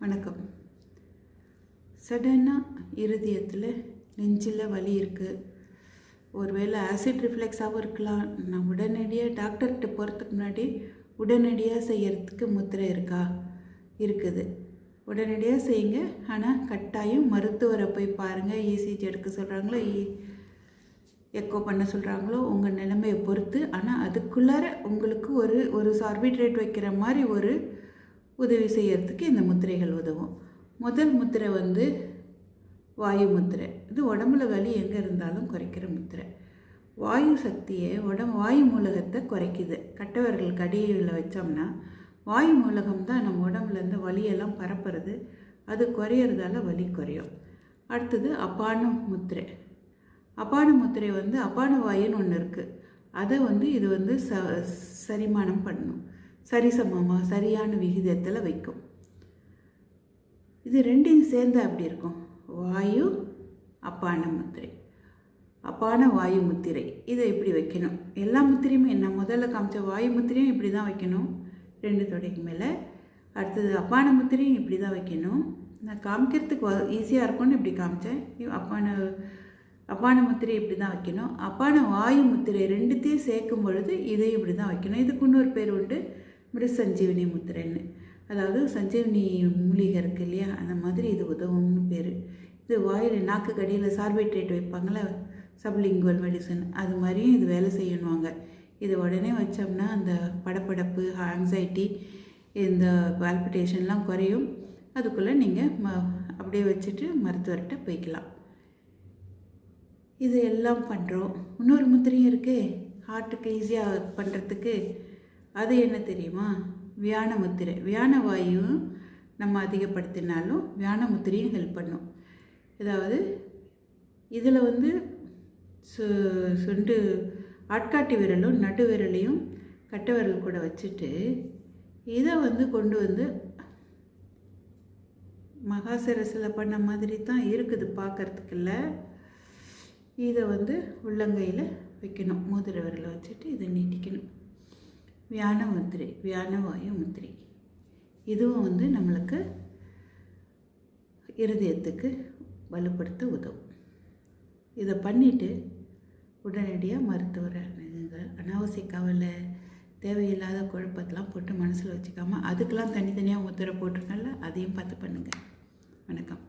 வணக்கம். சடனாக இருதயத்தில் நெஞ்சில் வலி இருக்குது ஒருவேளை ஆசிட் ரிஃப்ளெக்ஸாகவும் இருக்கலாம். நான் உடனடியாக டாக்டர்கிட்ட போகிறதுக்கு முன்னாடி உடனடியாக செய்கிறதுக்கு முத்திரை இருக்கா? இருக்குது. உடனடியாக செய்யுங்க. ஆனால் கட்டாயம் மருத்துவரை போய் பாருங்கள் இசிஜி எடுக்க சொல்கிறாங்களோ இ e எக்கோ பண்ண சொல்கிறாங்களோ உங்கள் நிலைமையை பொறுத்து. ஆனால் அதுக்குள்ளார உங்களுக்கு ஒரு ஒரு சார்பிட்ரேட் வைக்கிற மாதிரி ஒரு உதவி செய்கிறதுக்கு இந்த முத்திரைகள் உதவும். முதல் முத்திரை வந்து வாயு முத்திரை. இது உடம்புல வலி எங்கே இருந்தாலும் குறைக்கிற முத்திரை. வாயு சக்தியை உடம்பு வாயு மூலகத்தை குறைக்குது. கட்டவர்கள் கடியில் வச்சோம்னா வாயு மூலகம் தான் நம்ம உடம்புலேருந்து வலியெல்லாம் பரப்புறது. அது குறையிறதால வலி குறையும். அடுத்தது அப்பான முத்திரை. அப்பான முத்திரை வந்து அப்பான வாயுன்னு ஒன்று இருக்குது அதை வந்து இது வந்து ச சரிமானம் பண்ணணும் சரிசமமாக சரியான விகிதத்தில் வைக்கும். இது ரெண்டையும் சேர்ந்து அப்படி இருக்கும்? வாயு அப்பான முத்திரை. அப்பான வாயு முத்திரை. இதை இப்படி வைக்கணும்? எல்லா முத்திரையுமே நான் முதல்ல காமிச்ச வாயு முத்திரையும் இப்படி தான் வைக்கணும். ரெண்டு தொடைக்கு மேலே. அடுத்தது அப்பான முத்திரையும் இப்படி தான் வைக்கணும். நான் காமிக்கிறதுக்கு ஈஸியாக இருக்கும்னு இப்படி காமிச்சேன். அப்பான அப்பான முத்திரை இப்படி தான் வைக்கணும். அப்பான வாயு முத்திரை ரெண்டுத்தையும் சேர்க்கும் பொழுது இதையும் இப்படி தான் வைக்கணும். இதுக்கு இன்னொரு பேர் உண்டு. மிருசஞ்சீவினி முத்திரைன்னு அதாவது சஞ்சீவினி மூலிகை இருக்கு இல்லையா? அந்த மாதிரி இது உதவும்னு பேர். இது வாயில் நாக்கு கடியில் சார்பேட்ரேட் வைப்பாங்களே சப்லிங்குவல் மெடிசன். அது மாதிரியும் இது வேலை செய்யணுவாங்க. இது உடனே வச்சோம்னா அந்த படப்படப்பு ஆங்ஸைட்டி இந்த பால்பிட்டேஷன்லாம் குறையும். அதுக்குள்ளே நீங்கள் ம அப்படியே வச்சுட்டு மருத்துவர்கிட்ட போய்க்கலாம். இது எல்லாம் பண்ணுறோம் இன்னொரு முத்திரையும் இருக்குது ஹார்ட்டுக்கு ஈஸியாக பண்ணுறதுக்கு அது என்ன தெரியுமா? வியான முத்திரை. வியான வாயுவும் நம்ம அதிகப்படுத்தினாலும் வியான முத்திரையும் ஹெல்ப் பண்ணும். அதாவது இதில் வந்து சு சுண்டு ஆட்காட்டி விரலும் நடு விரலையும் கட்டை விரல் கூட வச்சுட்டு இதை வந்து கொண்டு வந்து மகாசரசில் பண்ண மாதிரி தான் இருக்குது பார்க்குறதுக்குல்ல இதை வந்து உள்ளங்கையில் வைக்கணும். மோதிர விரலை வச்சுட்டு இதை நீட்டிக்கணும். வியான முத்திரை வியான வாயு முத்திரை. இதுவும் வந்து நம்மளுக்கு இருதயத்துக்கு வலுப்படுத்த உதவும். இதை பண்ணிவிட்டு உடனடியாக மருத்துவரை அணுகுங்க. அனாவசிய கவலை தேவையில்லாத குழப்பத்தெலாம் போட்டு மனசில் வச்சுக்காமல் அதுக்கெல்லாம் தனித்தனியாக முத்திரை போட்டிருக்கல அதையும் பார்த்து பண்ணுங்கள் வணக்கம்.